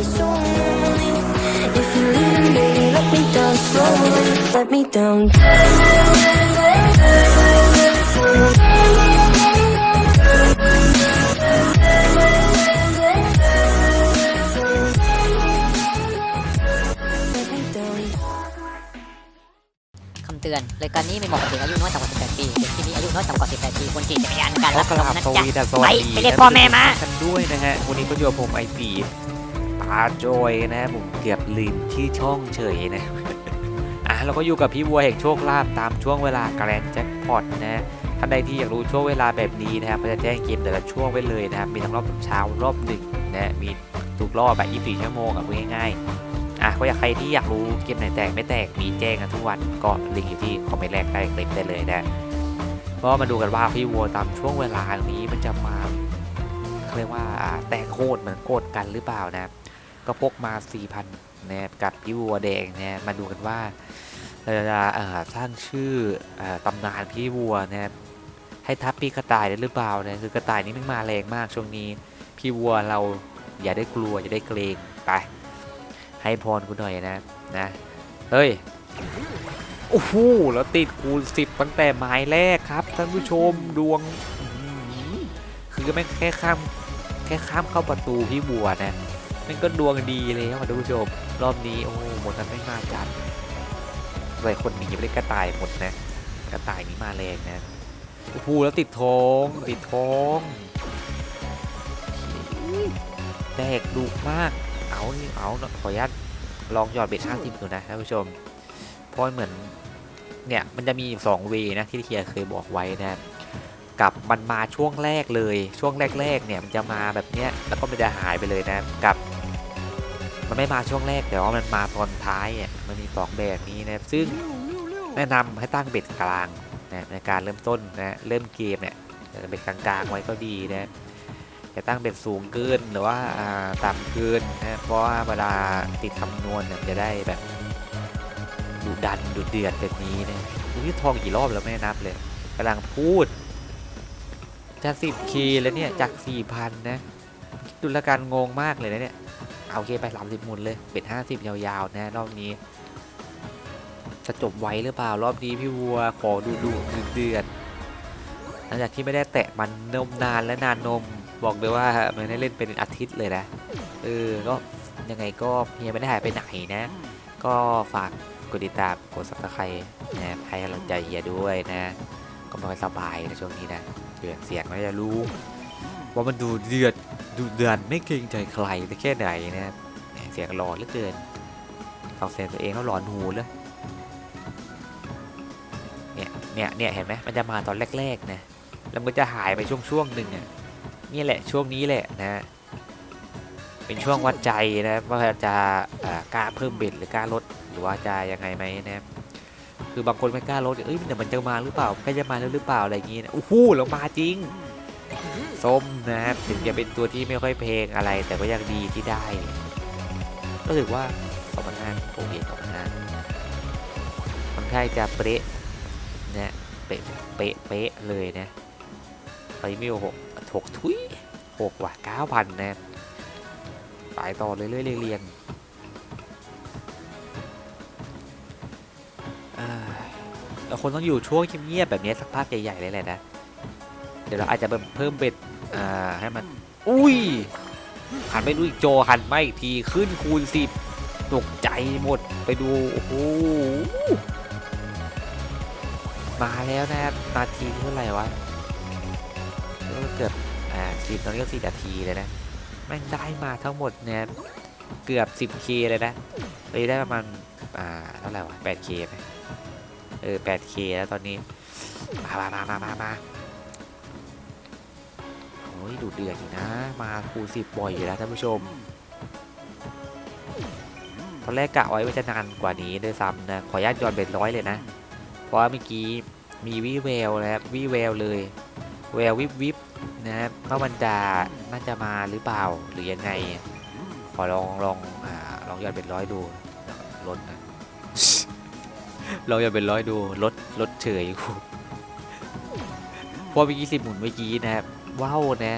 let me down slowly. Let me down. Let me down. คำเตือนรายการนี้ไม่เหมาะกับเด็กอายุน้อยต่ำกว่า 18 ปี เด็กที่มีอายุน้อยต่ำกว่า 18 ปีควรขี่จักรยานการขอรับกชรามบนะสจ๊ะวีดัสสไปวัสดีไปเรียกพ่อแม่มากันด้วยนะฮะ วันนี้ก็อยู่กับผมไอปี ปาโจยนะผมเกือบลืมที่ช่องเฉยนะอะเราก็อยู่กับพี่วัวแห่งโชคลาภตามช่วงเวลาแกรนแจ็คพอตนะท่านใดที่อยากรู้ช่วงเวลาแบบนี้นะครับก็จะแจ้งเกมแต่ละช่วงไว้เลยนะครับมีทั้งรอบเช้ารอบดึกนะมีทุกรอบแบบ24ชั่วโมงอะพูดง่ายๆอะก็อยากใครที่อยากรู้เกมไหนแตกไม่แตกมีแจ้งกันทุกวันก็ลิงก์อยู่ที่คอมเมนต์แรกใต้คลิปได้เลยนะก็มาดูกันว่าพี่วัวตามช่วงเวลานี้มันจะมาเรียกว่าแตกโคตรเหมือนโกดกันหรือเปล่านะครับ ก็พกมา 4,000นะครับกับพี่วัวแดงนี่ยมาดูกันว่าเราจะอ่อสร้างชื่ออ่อตำนานพี่วัวนะครับให้ทับพี่กระต่ายได้หรือเปล่านะคือกระต่ายนี้ไม่มาแรงมากช่วงนี้ พี่วัวเราอย่าได้กลัวอย่าได้เกรงไปให้พรกูหน่อยนะนะเฮ้ยโอ้โหแล้วติดคูณสิบตั้งแต่ไม้แรกครับท่านผู้ชมดวงคือหือคือไม่งแค่ข้ามแค่ข้ามเข้าประตูพี่บัวนะ มันก็ดวงดีแล้วท่านผู้ชม รอบนี้โอ้โหมดนั้นไม่มาจัดหลายคนหนีไปได้กระต่ายหมดนะ กระต่ายนี้มาแรงนะโอ้โหแล้วติดทองติดทองแดกดุมาก เอานี่เอาขออนุญาตลองหยอดเบ็ดห้าสิบดูนะท่านผู้ชมเพราะเหมือนเนี่ยมันจะมีสองเวนะที่เทียเคยบอกไว้นะกับมันมาช่วงแรกเลยช่วงแรกๆเนี่ยมันจะมาแบบเนี้ยแล้วก็มันจะหายไปเลยนะกับ มันไม่มาช่วงแรกแต่ว่ามันมาตอนท้ายเนี่ยมันมีสองแบบนี้นะซึ่งแนะนำให้ตั้งเบ็ดกลางนะในการเริ่มต้นนะเริ่มเกมเนี่ยเบ็ดกลางๆไว้ก็ดีนะอย่าตั้งเบ็ดสูงเกินหรือว่าต่ำเกินนะเพราะว่าเวลาติดคำนวณเนี่ยจะได้แบบดุดันดุเดือดแบบนี้นะอุ้ยทองกี่รอบแล้วไม่นับเลยกำลังพูดจะสิบคีแล้วเนี่ยจากสี่พันนะดูแลการงงมากเลยนะเนี่ย โอเคไปสามสิบหมุนเลยเบ็ดห้าสิบยาวๆ นะ รอบนี้ จะจบไวหรือเปล่า รอบนี้พี่วัวขอดูดูเดือดหลังจากที่ไม่ได้แตะมันนมนานและนานนม บอกเลยว่าไม่ได้เล่นเป็นอาทิตย์เลยนะ เออ ก็ยังไงก็เฮียไม่ได้หายไปไหนนะ ก็ฝากกดติดตามกดซับสไครต์นะให้กำลังใจเฮียด้วยนะ ก็ไม่ค่อยสบายในช่วงนี้นะเดือดเสียงไม่จะรู้ ว่ามันดูเดือดดูเดือนไม่เกรงใจใครแต่แค่ไหนนะแหมเสียงหลอนเหลือเกินฟังเสียงตัวเองก็หลอนหูเลยเนี่ยเนี่ยเนี่ยเห็นไหมมันจะมาตอนแรกๆนะแล้วมันก็จะหายไปช่วงช่วงๆหนึ่งอะนี่แหละช่วงนี้แหละนะ เป็นช่วงวัดใจนะว่าจะกล้าเพิ่มเบ็ดหรือกล้าลดหรือว่าจะยังไงไหมนะครับคือบางคนไม่กล้าลดเอ้ยเดี๋ยวมันจะมาหรือเปล่าใกล้จะมาแล้วหรือเปล่าอะไรอย่างงี้นะโอ้โหแล้วมาจริง ส้มนะครับถึงจะเป็นตัวที่ไม่ค่อยเพลงอะไร แต่ก็ยังดีที่ได้ก็ถือว่าสองพันห้าโอเคสองพันห้าค่อนข้างจะเป๊ะนะเป๊ะเป๊ะเป๊ะเลยนะไปมิวหกหกทุยหกว่ะเก้าพันนะไปต่อเรื่อยๆเรียงๆอ่าเราคนต้องอยู่ช่วงเงียบๆแบบนี้สักพักใหญ่ๆเลยแหละนะ ดี๋ยวเราอาจจะเพิ่มเพิ่มเบ็ดอ่าให้มัน อุ้ยหันไปดูอีกโจหันมาอีกทีขึ้นคูณสิบตกใจหมดไปดู โอ้โห มาแล้วนะครับนาทีเท่าไหร่วะก็เกือบอ่าสิบตอนนี้ก็สี่นาทีเลยนะแม่งได้มาทั้งหมดเนี่ยเกือบ 10k เลยนะเลยได้ประมาณอ่าเท่าไหร่วะ 8k ไหมเออ 8k แล้วตอนนี้ มามามามามามาโอ้ยดูเดือดอยู่นะ มาคูสิบบ่อยอยู่แล้วท่านผู้ชม ตอนแรกกะไว้ว่าจะนานกว่านี้ด้วยซ้ำนะขออนุญาตย้อนเบ็ดร้อยเลยนะ เพราะเมื่อกี้มีวิแววนะครับวิแววเลยแวววิบวิบนะครับว่ามันจะน่าจะมาหรือเปล่าหรือยังไง ขอลองลองอ่าลองย้อนเป็นร้อยดูลดนะลองย้อนเป็นร้อยดูลดลดเฉยกูเพราะเมื่อกี้สิบหมุนเมื่อกี้นะครับ ว้าวนะ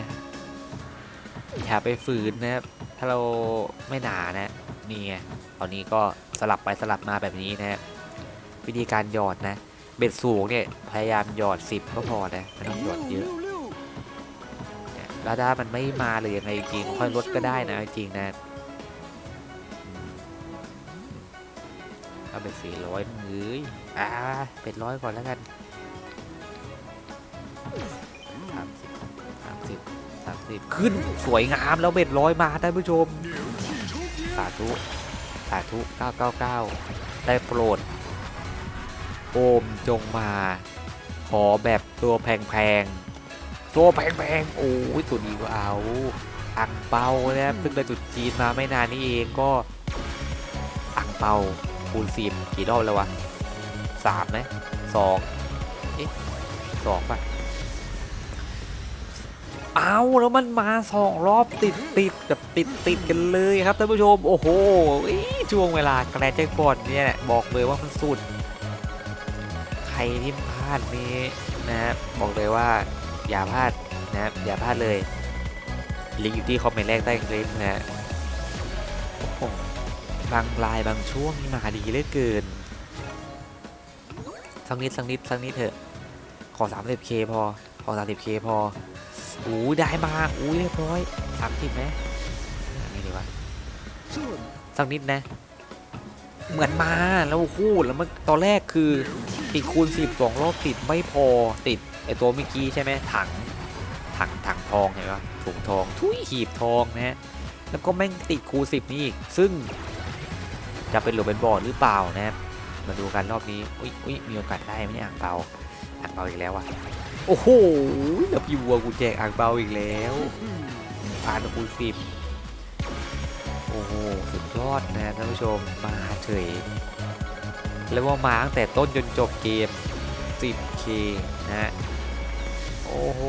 อย่าไปฝืนนะครับถ้าเราไม่หนานะนี่ไงตอนนี้ก็สลับไปสลับมาแบบนี้นะวิธีการหยอดนะ เบ็ดสูงเนี่ยพยายามหยอดสิบก็พอนะไม่ต้องหยอดเยอะแล้วถ้ามันไม่มาเลยยังไงจริงค่อยลดก็ได้นะจริงนะเอาเป็นสี่ร้อยมืออ่าเป็นร้อยก่อนแล้วกันสามสิบ สามสิบสามสิบขึ้นสวยงามแล้วเบ็ดร้อยมาท่านผู้ชม สาธุสาธุ 999 ได้โปรด โอมจงมา ขอแบบตัวแพงๆ ตัวแพงๆ โอ้ยตัวนี้ก็เอาอังเปานะครับเพิ่งได้จุดจีนมาไม่นานนี้เองก็ อังเปาคูณสิบกี่รอบแล้ววะสามไหมสองเอ๊ะสองป่ะ เอาแล้วมันมาสองรอบติดติดแบบติดติดกันเลยครับท่านผู้ชมโอ้โหช่วงเวลาแกรนแจ็คพอตเนี่ยบอกเลยว่ามันสุด ใครที่พลาดนี้นะบบอกเลยว่าอย่าพลาดนะอย่าพลาดเลยลิงก์อยู่ที่คอมเมนต์แรกใต้คลิปนะบางลายบางช่วงมาดีเหลือเกินสักนิดสักนิดสักนิดเถอะขอ 30k พอ ขอ 30k พออู้ได้มาอู้เรียบร้อย30ไหมอันนี้ดีวะสักนิดนะ เหมือนมาแล้วคู่แล้วมันตอนแรกคือติดคูณ10สองรอบติดไม่พอติดไอตัวเมื่อกี้ใช่ไหมถังถังถังทองเห็นปะถุงทองทุยหีบทองนะฮะแล้วก็แม่งติดคูณ10นี่อีก ซึ่งจะเป็นหรือเป็นบอดหรือเปล่านะครับมาดูกันรอบนี้ อุ้ยอุ้ยมีโอกาสได้ไหมเนี่ยอ่างเปาอ่างเปาอีกแล้วอะ โอ้โหแล้วพี่วัวกูแจกอ่างเปาอีกแล้วผ่านคูณสิบโอ้โห สุดยอดนะท่านผู้ชม มาเฉย แล้วว่ามาตั้งแต่ต้นจนจบเกม 10k นะฮะโอ้โห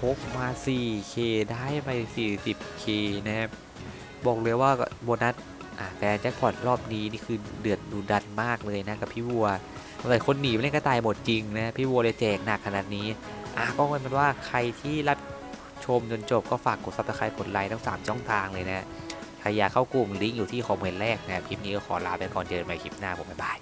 พกมา 4k ได้ไป 40k นะครับ บอกเลยว่าโบนัส อะแต่แจ็คพอตรอบนี้นี่คือเดือดดูดันมากเลยนะกับพี่วัว หลายคนหนีไปเล่นกระต่ายหมดจริงนะพี่วัวเลยแจกหนักขนาดนี้อะก็เป็นว่าใครที่รับชมจนจบก็ฝากกดซับสไครต์กดไลค์ทั้ง3ช่องทางเลยนะใครอยากเข้ากลุ่มลิงก์อยู่ที่คอมเมนต์แรกนะครับคลิปนี้ก็ขอลาไปก่อนเจอกันใหม่คลิปหน้าผมบ๊ายบาย